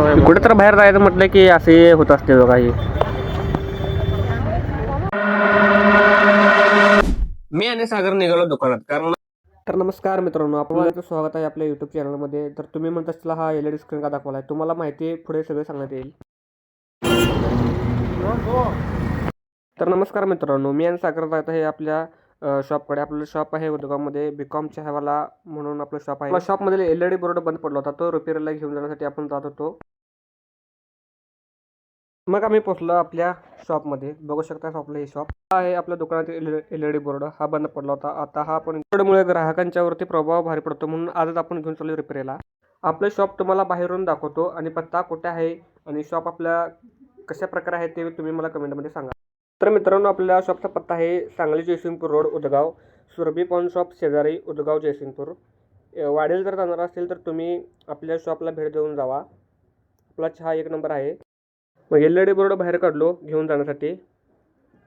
कुठे तर बाहेर जायचं म्हटलं की असे होत असते बघा हे. मी आणि सागर निघालो दुकानात. कारण तर नमस्कार मित्रांनो आपलं स्वागत आहे आपल्या युट्यूब चॅनलमध्ये तर तुम्ही म्हणत असला हा एल ई डी स्क्रीन का दाखवला आहे तुम्हाला माहिती पुढे सगळे सांगण्यात येईल. तर नमस्कार मित्रांनो मी आणि सागर. जात आहे आपल्या शॉपकडे आपलं शॉप आहे उद्योगामध्ये. बी कॉम चहावाला म्हणून आपलं शॉप आहे. आपल्या शॉपमध्ये एल ई डी बोर्ड बंद पडला होता. तो रिपेअरला घेऊन जाण्यासाठी आपण जात होतो. मग आम्ही पोचलो आपल्या शॉपमध्ये बघू शकता आपलं हे शॉप हा आहे आपल्या दुकानातील एल ई डी बोर्ड हा बंद पडला होता. आता हा आपण बोर्डमुळे ग्राहकांच्या वरती प्रभाव भारी पडतो म्हणून आजच आपण घेऊन चालू रिपेअरला आपलं शॉप तुम्हाला बाहेरून दाखवतो. आणि पत्ता कुठे आहे? आणि शॉप आपल्या कशा प्रकारे आहे ते तुम्ही मला कमेंटमध्ये सांगा. तर मित्रांनो आपल्या शॉपचा पत्ता आहे Sangli Jaysingpur road Udgaon. Surabhi pawn shop शेजारी उदगाव जयसिंगपूर. वाढेल जर जाणार असेल तर तुम्ही आपल्या शॉपला भेट देऊन जावा. आपला चहा एक नंबर आहे. मग एल ई डी बोर्ड बाहेर काढलो घेऊन जाण्यासाठी.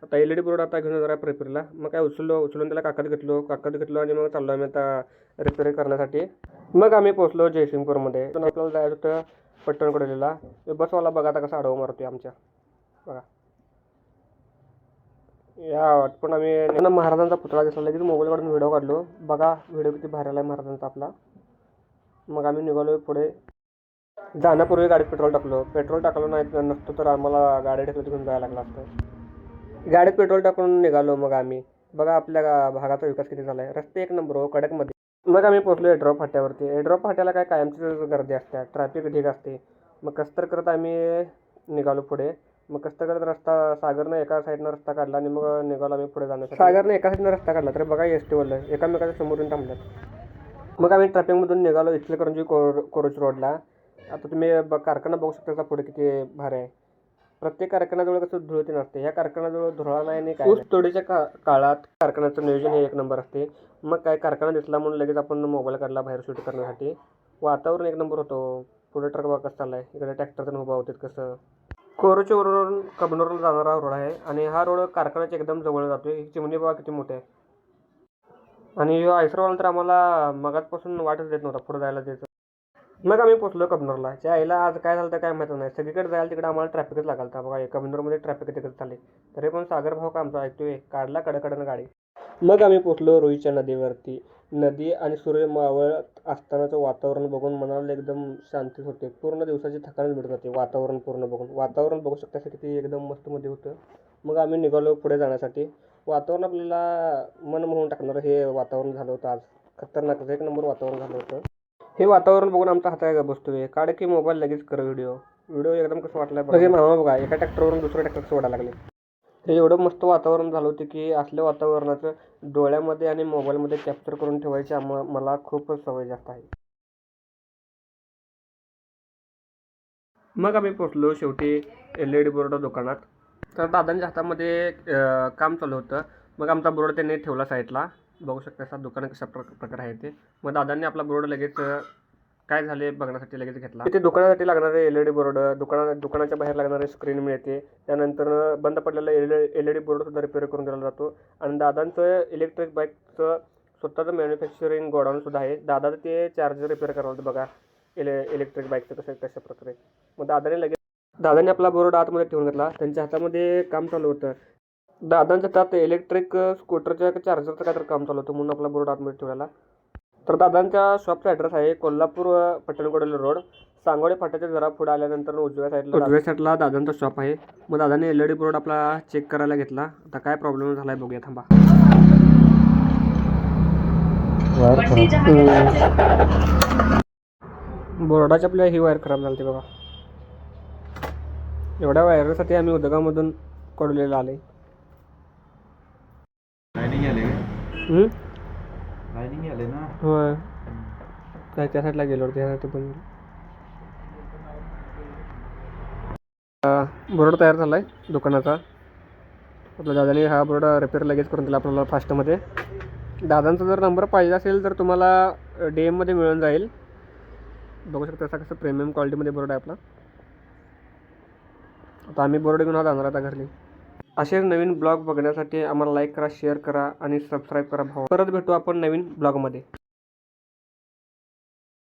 आता एल ई डी बोर्ड आता घेऊन जाणार आहे मग काय उचललो उचलून त्याला काकद घेतलो. काकद घेतलो आणि मग चाललो आम्ही आता रिपेअर करण्यासाठी. मग आम्ही पोचलो जयसिंगपूरमध्ये. पण आपल्याला जायचं होतं पट्टणकडलेला. बसवाला बघा आता कसा अडव मारतो आमच्या. बघा. या पण आम्ही महाराजांचा पुतळा दिसला की मोबाईलकडून व्हिडिओ काढलो. बघा व्हिडिओ किती भारी आला महाराजांचा आपला. मग आम्ही निघालो पुढे. जाण्यापूर्वी गाडीत पेट्रोल टाकलो. पेट्रोल टाकलं नाही नसतं तर आम्हाला गाडी ढकलत घेऊन जायला लागलं असतं. गाडीत पेट्रोल टाकून निघालो मग आम्ही. बघा आपल्या भागाचा विकास किती झाला आहे रस्ते एक नंबर हो कडकमध्ये. मग आम्ही पोहोचलो एड्रॉप फाट्यावरती. एड्रॉप फाट्याला काय कायमची गर्दी असते. ट्रॅफिक ढीक असते. मग कसतर करत आम्ही निघालो पुढे. मग करत रस्ता सागरनं एका साईडनं रस्ता काढला आणि मग निघालो आम्ही पुढे जाण्यासाठी. सागरनं एका साईडनं रस्ता काढला तर बघा एस टीवरला एकामेकाच्या समोरून थांबल्यात. मग आम्ही ट्रॅफिकमधून निघालो इचलकरंजी कोर कोरोच रोडला आता तुम्ही ब कारखाना बघू शकता का पुढे किती भारी आहे. प्रत्येक कारखान्याजवळ कसं धुळती नसते. ह्या कारखान्याजवळ धुळा नाही आणि काय ऊस तोडीच्या का काळात कारखान्याचं नियोजन हे एक नंबर असते. मग काय कारखाना दिसला म्हणून लगेच आपण मोबाईल काढला बाहेर शूट करण्यासाठी. वातावरण एक नंबर होतो. पुढे ट्रक बघा कसं चाललाय. इकडे ट्रॅक्टरचं उभा होते कसं? कोरोच्या वरून कबनूरला जाणारा रोड आहे आणि हा रोड कारखान्याच्या एकदम जवळ जातो आहे चिमणी बाबा किती मोठे आहे? आणि ह्यो आयसरवाला तर आम्हाला मगातपासून वाटच देत नव्हता पुढे जायला द्यायचं. मग आम्ही पोचलो कबनूरला. त्या आईला आज काय झालं तर काय माहिती नाही. सगळीकडे जायला तिकडे आम्हाला ट्रॅफिकच लागाल बघा हे कबनूरमध्ये ट्रॅफिक तिकडे चालले. तरी पण सागर भाऊ का आमचा ऐकतोय? काढला कडकडनं गाडी. मग आम्ही पोचलो रोईच्या नदीवरती. नदी आणि सूर्य मावळत असतानाचं वातावरण बघून मनाला एकदम शांती होते. पूर्ण दिवसाची थकान भेटत होते. वातावरण पूर्ण बघून. वातावरण बघू शकता किती एकदम मस्तमध्ये होतं. मग आम्ही निघालो पुढे जाण्यासाठी. वातावरण आपल्याला मन मोहून टाकणारं हे वातावरण झालं होतं आज. खतरनाकच एक नंबर वातावरण झालं होतं. हे वातावरण बघून आमचा हात आहे का बसतोय काढ की मोबाईल लगेच कर व्हिडिओ. व्हिडिओ एकदम कसं वाटलं बघा. मामा बघा एका ट्रॅक्टरवरून दुसऱ्या ट्रॅक्टर सोडायला लागले. ते एवढं मस्त वातावरण झालं होतं की असल्या वातावरणाचं डोळ्यामध्ये आणि मोबाईलमध्ये कॅप्चर करून ठेवायची आम मला खूप सवय जास्त आहे. मग आम्ही पोचलो शेवटी एल ई डी बोर्ड दुकानात. तर दादांच्या हातामध्ये काम चालू होतं. मग आमचा बोर्ड त्यांनी ठेवला साईडला बघू शकता असा दुकान कशा प्र प्रकारे आहे ते. मग दादांनी आपला बोर्ड लगेच काय झाले बघण्यासाठी लगेच घेतला? ते दुकानासाठी लागणारे एल ई डी बोर्ड दुकाना दुकानाच्या बाहेर लागणारे स्क्रीन मिळते. त्यानंतर बंद पडलेला L L E D board सुद्धा रिपेअर करून दिला जातो. आणि दादांचं इलेक्ट्रिक बाईकचं स्वतःचं मॅन्युफॅक्चरिंग गोडाऊन सुद्धा आहे. दादा ते चार्जर रिपेअर करावं होतं बघा. इले इलेक्ट्रिक बाईकचं कसं कशा प्रकारे. मग दादाने लगेच दादाने आपला बोर्ड आतमध्ये ठेवून घेतला. त्यांच्या हातामध्ये काम चालू होतं. दादांच्या त्यात इलेक्ट्रिक स्कूटरच्या चार्जरचं काहीतरी काम चालू होतं म्हणून आपला बोर्ड आतमध्ये ठेवलेला. तर दादांच्या शॉपचा ॲड्रेस आहे कोल्हापूर अ, पट्टणकोडल रोड. सांगोडे फाट्याच्या जरा पुढे आल्यानंतर उजव्या साईडला उजव्या साईडला दादांचा शॉप आहे. मग दादाने एल ई डी बोर्ड आपला चेक करायला घेतला. आता काय प्रॉब्लेम झाला आहे बघूया थांबा. बोर्डाची आपल्या ही वायर खराब झाली बघा. एवढ्या वायरसाठी आम्ही उदगामधून कडलेलं आले आले आले ना. होय. काय त्या साईडला गेलो त्यासाठी पण बोर्ड तयार झाला आहे दुकानाचा. आपल्या दादाने हा बोर्ड रिपेअर लगेच करून दिला आपल्याला फास्टमध्ये. दादांचा जर नंबर पाहिजे असेल तर तुम्हाला डी एममध्ये मिळून जाईल. बघू शकता असा कसं प्रीमियम क्वालिटीमध्ये बोर्ड आहे आपला. आता आम्ही बोर्ड घेऊन हा जाणार आता घरली. असेच नवीन ब्लॉग बघण्यासाठी आम्हाला लाईक करा शेअर करा आणि सबस्क्राईब करा भाऊ परत भेटू आपण नवीन ब्लॉगमध्ये.